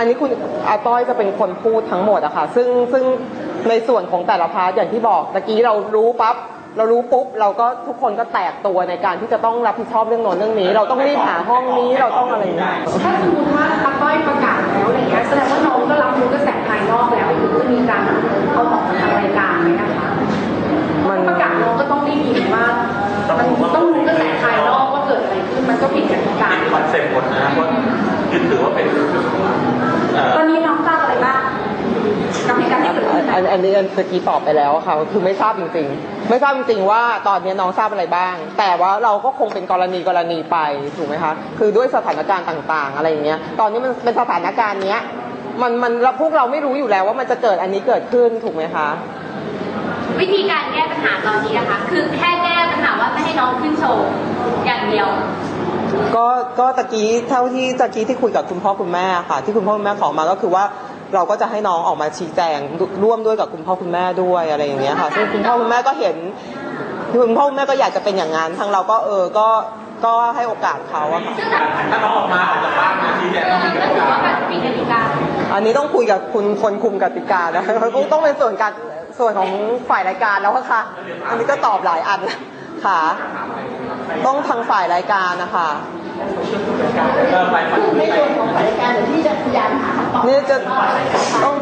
อันนี้คุณอาต้อยจะเป็นคนพูดทั้งหมดอะค่ะ ซึ่งซึ่งในส่วนของแต่ละพาร์ทอย่างที่บอกตะกี้เรารู้ปั๊บเรารู้ปุ๊บเราก็ทุกคนก็แตกตัวในการที่จะต้องรับผิดชอบเรื่องโน้นเรื่องนี้ เราต้องรีบหาห้องนี้เราต้องอะไรอย่างเงี้ยถ้าสมมติว่าอาต้อยประกาศแล้วอะไรเงี้ยแสดงว่าน้องก็รับรู้กระแสภายนอกแล้วหรือจะมีการเอาออกมาทางรายการไหมนะคะมันประกาศน้องก็ต้องได้ยินว่ามันต้องรู้กระแสภายนอกว่าเกิดอะไรขึ้นมันก็ผิดกติกาคอนเซ็ปต์หมดนะว่ายึดถือว่าเป็น อันอันนี้อันตะกี้ตอบไปแล้วค่ะคือไม่ทราบจริง ๆ ไม่ทราบจริงๆว่าตอนนี้น้องทราบอะไรบ้าง แต่ว่าเราก็คงเป็นกรณีกรณีไปถูกไหมคะคือด้วยสถานการณ์ต่างๆ อะไรอย่างเงี้ยตอนนี้มันเป็นสถานการณ์เนี้ยมันมันเราพวกเราไม่รู้อยู่แล้วว่ามันจะเกิดอันนี้เกิดขึ้นถูกไหมคะ วิธีการแก้ปัญหาตอนนี้นะคะ คือแค่แก้ปัญหาว่าไม่ให้น้องขึ้นโชว์อย่างเดียวก็ก็ตะกี้เท่าที่ตะกี้ที่คุยกับคุณพ่อคุณแม่ค่ะ ที่คุณพ่อคุณแม่ขอมาก็คือว่า เราก็จะให้น้องออกมาชี้แจงร่วมด้วยกับคุณพ่อคุณแม่ด้วยอะไรอย่างเงี้ยค่ะซึ่งคุณพ่อคุณแม่ก็เห็นคุณพ่อคุณแม่ก็อยากจะเป็นอย่างนั้นทางเราก็เออก็ก็ให้โอกาสเขาอะค่ะซึ่งแบบถ้าน้องออกมาออกจากบ้านมาชี้แจงต้องมีกก็ติถือกาว่าแบบผิดกติกาอันนี้ต้องคุยกับคุณคนคุมกติกานะคงต้องเป็นส่วนการส่วนของฝ่ายรายการแล้วอะค่ะ อันนี้ก็ตอบหลายอันค่ะ ต้องทางฝ่ายรายการนะคะเออไปไปในส่วนของฝ่ายรายการเดี๋ยวที่จะพยายามหาคำตอบ นี่จะต้อง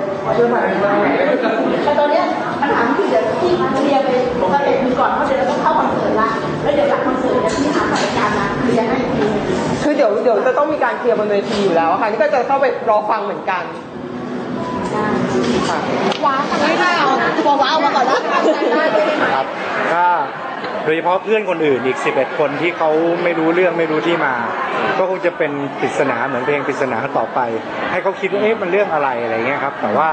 แต่ตอนเนี้ยปัญหาคือเดี๋ยวที่เคลียร์ไปสเต็ปหนึงก่อนเพราะเดี๋ยวเราต้องเข้าคอนเสิร์ตละแล้วเดี๋ยวหลังคอนเสิร์ตเนี่ยที่หาฝ่ายรายการมาเคลียร์ให้อีกทีหนึงคือเดี๋ยวเดี๋ยวจะต้องมีการเคลียร์บนเวทีอยู่แล้วอะค่ะนี่ก็จะเข้าไปรอฟังเหมือนกันค่ะไม่ได้เอาบอกว่าเอามาก่อนแล้วได้ด้วยไหมครับก็ โดยเฉพาะเพื่อนคนอื่นอีก 11 คนที่เขาไม่รู้เรื่องไม่รู้ที่มา ก็คงจะเป็นปริศนาเหมือนเพลงปริศนาต่อไป ให้เขาคิดว่าเอ๊ะมันเรื่องอะไรอะไรเงี้ยครับ แต่ว่า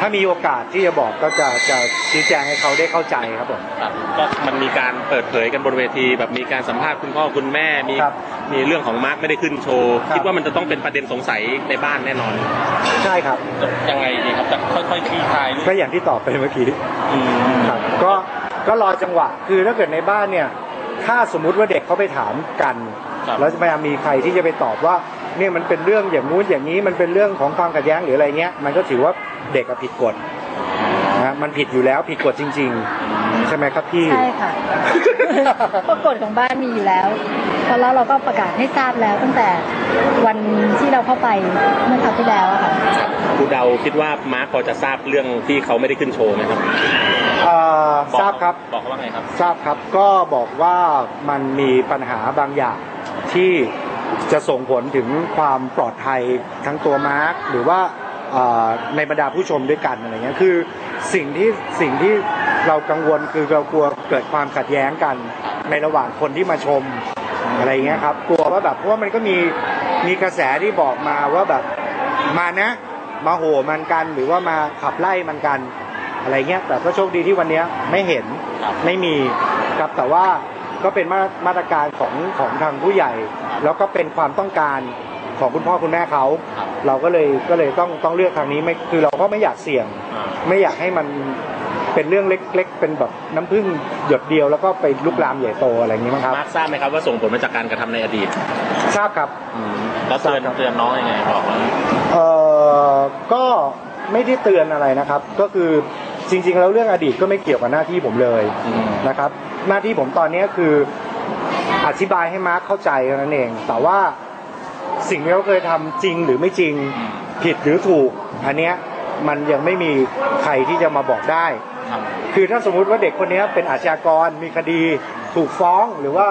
ถ้ามีโอกาสที่จะบอกก็จะจะชี้แจงให้เขาได้เข้าใจครับผมครับก็มันมีการเปิดเผยกันบนเวทีแบบมีการสัมภาษณ์คุณพ่อคุณแม่มีครับมีเรื่องของมาร์คไม่ได้ขึ้นโชว์ครับคิดว่ามันจะต้องเป็นประเด็นสงสัยในบ้านแน่นอน ใช่ครับจะยังไงดีครับจะค่อยๆคลี่คลายหรือก็อย่างที่ตอบไปเมื่อกี้อืมครับก็ ก็รอจังหวะ คือถ้าเกิดในบ้านเนี่ยถ้าสมมุติว่าเด็กเขาไปถามกันแล้วจะพยายามมีใครที่จะไปตอบว่าเนี่ยมันเป็นเรื่องอย่างงู้นอย่างนี้มันเป็นเรื่องของความขัดแย้งหรืออะไรเงี้ย มันก็ถือว่าเด็กอะผิดกฎนะมันผิดอยู่แล้วผิดกฎจริง ๆ ใช่ไหมครับพี่ ใช่ค่ะ เพราะกฎของบ้านมีอยู่แล้วเพราะแล้วเราก็ประกาศให้ทราบแล้วตั้งแต่วันที่เราเข้าไปเมื่อคราวที่แล้วอะค่ะ ครูเดาคิดว่ามาร์คพอจะทราบเรื่องที่เขาไม่ได้ขึ้นโชว์ไหมครับเอ่ออกทราบครับ บอกเขาว่าไงครับ ทราบครับก็บอกว่ามันมีปัญหาบางอย่างที่จะส่งผลถึงความปลอดภัยทั้งตัวมาร์คหรือว่าเอ่อในบรรดาผู้ชมด้วยกันอะไรเงี้ยคือสิ่งที่สิ่งที่เรากังวลคือเรากลัวเกิดความขัดแย้งกันในระหว่างคนที่มาชมอะไรเงี้ยครับกลัวว่าแบบเพราะว่ามันก็มีมีกระแสที่บอกมาว่าแบบมานะมาโห่มันกันหรือว่ามาขับไล่มันกัน อะไรเงี้ยแต่ก็โชคดีที่วันเนี้ยไม่เห็นครับไม่มีครับแต่ว่าก็เป็นมามาตรการของของทางผู้ใหญ่ แล้วก็เป็นความต้องการของคุณพ่อคุณแม่เขาครับเราก็เลยก็เลยต้องต้องเลือกทางนี้ไม่คือเราก็ไม่อยากเสี่ยงอ่าไม่อยากให้มันเป็นเรื่องเล็ก ๆ เป็นแบบน้ำผึ้งหยดเดียวแล้วก็ไปลุกลามใหญ่โตอะไรอย่างนี้มั้งครับมาร์คทราบไหมครับว่าส่งผลมาจากการกระทำในอดีต ทราบครับอืมแล้วเตือนทราบครับเตือนน้องยังไงบอกว่าเอ่อก็ไม่ได้เตือนอะไรนะครับ ก็คือ จริง ๆ แล้วเรื่องอดีตก็ไม่เกี่ยวกับหน้าที่ผมเลยอืม นะครับ หน้าที่ผมตอนนี้คืออธิบายให้มาร์คเข้าใจเท่านั้นเอง แต่ว่าสิ่งที่เขาเคยทำจริงหรือไม่จริงผิดหรือถูก อันเนี้ยมันยังไม่มีใครที่จะมาบอกได้ ครับ คือถ้าสมมุติว่าเด็กคนนี้เป็นอาชญากรมีคดีถูกฟ้องหรือว่า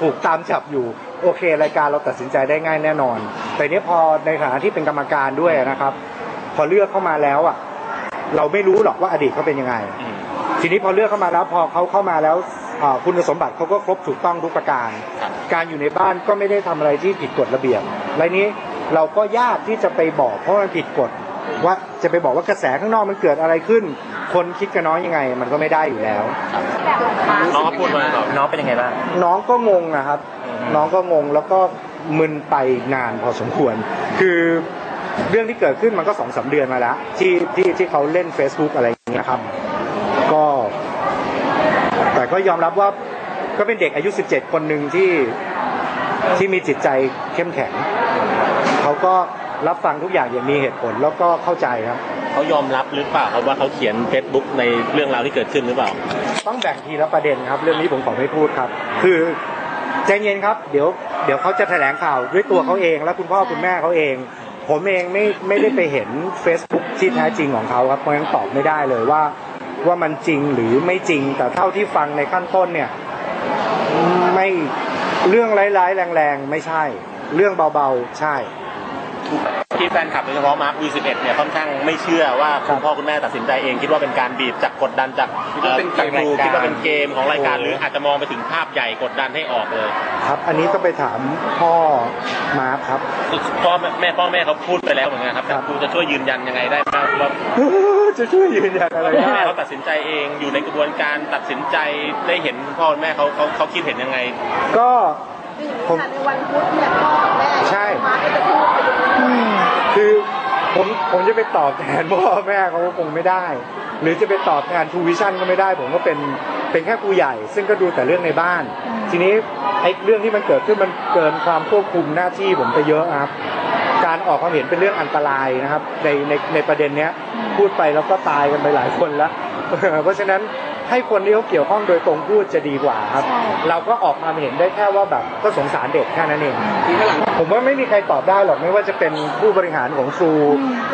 ถูกตามจับอยู่ โอเค รายการเราตัดสินใจได้ง่ายแน่นอน แต่เนี้ยพอในฐานะที่เป็นกรรมการด้วยนะครับ พอเลือกเข้ามาแล้วอะ เราไม่รู้หรอกว่าอดีตเขาเป็นยังไงอืมทีนี้พอเลือกเข้ามาแล้วพอเขาเข้ามาแล้วอ่าคุณสมบัติเขาก็ครบถูกต้องทุกประการครับการอยู่ในบ้านก็ไม่ได้ทำอะไรที่ผิดกฎระเบียบและนี้เราก็ยากที่จะไปบอกเพราะมันผิดกฎว่าจะไปบอกว่ากระแสข้างนอกมันเกิดอะไรขึ้น คนคิดกับน้องยังไง มันก็ไม่ได้อยู่แล้ว น้องเขาพูดว่าน้องเป็นยังไงบ้างน้องก็งงนะครับอืมน้องก็งงแล้วก็มึนไปนานพอสมควร คือ เรื่องที่เกิดขึ้นมันก็สองสามเดือนมาแล้ว ที่ที่ที่เขาเล่น Facebook อะไรอย่างเงี้ยครับ ก็ แต่ก็ยอมรับว่าก็เป็นเด็กอายุ 17 คนหนึ่งที่ที่มีจิตใจเข้มแข็ง เขาก็รับฟังทุกอย่างอย่างมีเหตุผลแล้วก็เข้าใจครับ เขายอมรับหรือเปล่าครับว่าเขาเขียน Facebook ในเรื่องราวที่เกิดขึ้นหรือเปล่า ต้องแบ่งทีละประเด็นครับ เรื่องนี้ผมขอไม่พูดครับ คือใจเย็นครับ เดี๋ยวเดี๋ยวเขาจะแถลงข่าวด้วยตัวเขาเอง และคุณพ่อคุณแม่เขาเอง ผมเองไม่ไม่ได้ไปเห็น Facebook ที่แท้จริงของเขาครับเพราะยังตอบไม่ได้เลยว่าว่ามันจริงหรือไม่จริง แต่เท่าที่ฟังในขั้นต้นเนี่ยไม่เรื่องร้ายๆแรงๆ ไม่ใช่ เรื่องเบาๆ ใช่ ที่แฟนคลับโดยเฉพาะมาร์ค V11 เนี่ยค่อนข้างไม่เชื่อว่าครัคุบณพ่อคุณแม่ตัดสินใจเอง คิดว่าเป็นการบีบจากกดดันจากคิดว่าเป็นเกมจากครูรายการคิดว่าเป็นเกมของรายการโอ้หรืออาจจะมองไปถึงภาพใหญ่กดดันให้ออกเลยครับ อันนี้ต้องไปถามพ่อมาร์คครับพ่อแม่พ่อแม่เขาพูดไปแล้วเหมือนกันครับแต่ครับครูจะช่วยยืนยันยังไงได้บ้างว่าจะช่วยยืนยันอะไรพ่อได้แม่เขาตัดสินใจเองอยู่ในกระบวนการตัดสินใจได้เห็นคุณพ่อคุณแม่เขาเขาเขาคิดเห็นยังไง ก็คืออย่างนี้ค่ะในวันพุธเนี่ยพ่อกับแม่ใช่มาก็จะพูดไปดูอืมคือ ผมผมจะไปตอบแทนพ่อแม่เขาก็คงไม่ได้ หรือจะไปตอบแทนทูวิชั่นก็ไม่ได้ ผมก็เป็นเป็นแค่ครูใหญ่ ซึ่งก็ดูแต่เรื่องในบ้าน ทีนี้ไอ้เรื่องที่มันเกิดขึ้นมันเกินความควบคุมหน้าที่ผมไปเยอะครับ การออกความเห็นเป็นเรื่องอันตรายนะครับ ในในในประเด็นเนี้ยพูดไปแล้วก็ตายกันไปหลายคนแล้ว เพราะฉะนั้น ให้คนที่เขาเกี่ยวข้องโดยตรงพูดจะดีกว่าครับใช่เราก็ออกความเห็นได้แค่ว่าแบบก็สงสารเด็กแค่นั้นเองผมว่าไม่มีใครตอบได้หรอกไม่ว่าจะเป็นผู้บริหารของครู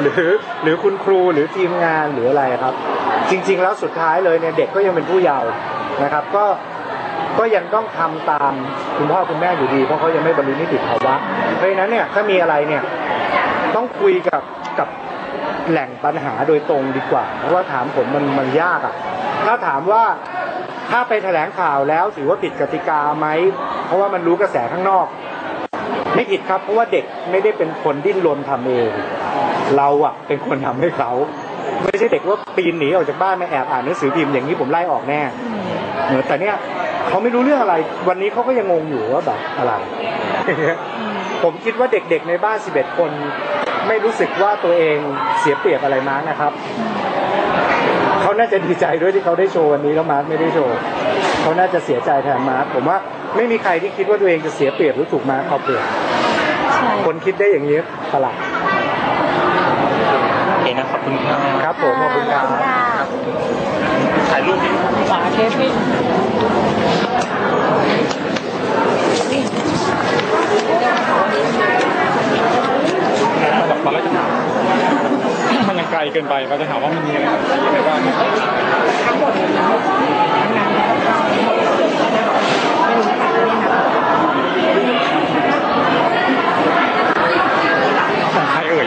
หรือหรือคุณครูหรือทีมงานหรืออะไรครับ จริง ๆ แล้วสุดท้ายเลยเนี่ยเด็กก็ยังเป็นผู้เยาว์นะครับ ก็ก็ยังต้องทำตามคุณพ่อคุณแม่อยู่ดี เพราะเขายังไม่บรรลุนิติภาวะเพราะฉะนั้นเนี่ยถ้ามีอะไรเนี่ยต้องคุยกับกับแหล่งปัญหาโดยตรงดีกว่า เพราะว่าถามผมมันมันยากอะ ถ้าถามว่าถ้าไปแถลงข่าวแล้วถือว่าผิดกติกาไหม เพราะว่ามันรู้กระแสข้างนอก ไม่ผิดครับ เพราะว่าเด็กไม่ได้เป็นคนดิ้นรนทำเอง เราอะเป็นคนทำให้เขาไม่ใช่เด็กว่าปีนหนีออกจากบ้านมาแอบอ่านหนังสือพิมพ์อย่างนี้ผมไล่ออกแน่แต่เนี้ยเขาไม่รู้เรื่องอะไร วันนี้เขาก็ยังงงอยู่ว่าแบบอะไร ผมคิดว่าเด็กๆในบ้าน 11 คน ไม่รู้สึกว่าตัวเองเสียเปรียบอะไรมาร์กนะครับ เขาน่าจะดีใจด้วยที่เขาได้โชว์วันนี้แล้วมาร์กไม่ได้โชว์เขาน่าจะเสียใจแทนมาร์กผมว่าไม่มีใครที่คิดว่าตัวเองจะเสียเปรียบหรือถูกมาร์กเขาเปรียบใช่คนคิดได้อย่างนี้ประหลาดโอเคนะขอบคุณครับครับผมขอบคุณครับค่ะถ่ายรูปที่ฝาเทปนี่ตอน ไกลเกินไปเราจะถามว่ามันมีไอะไรบ้างทั้งหมดของใครเอ่ย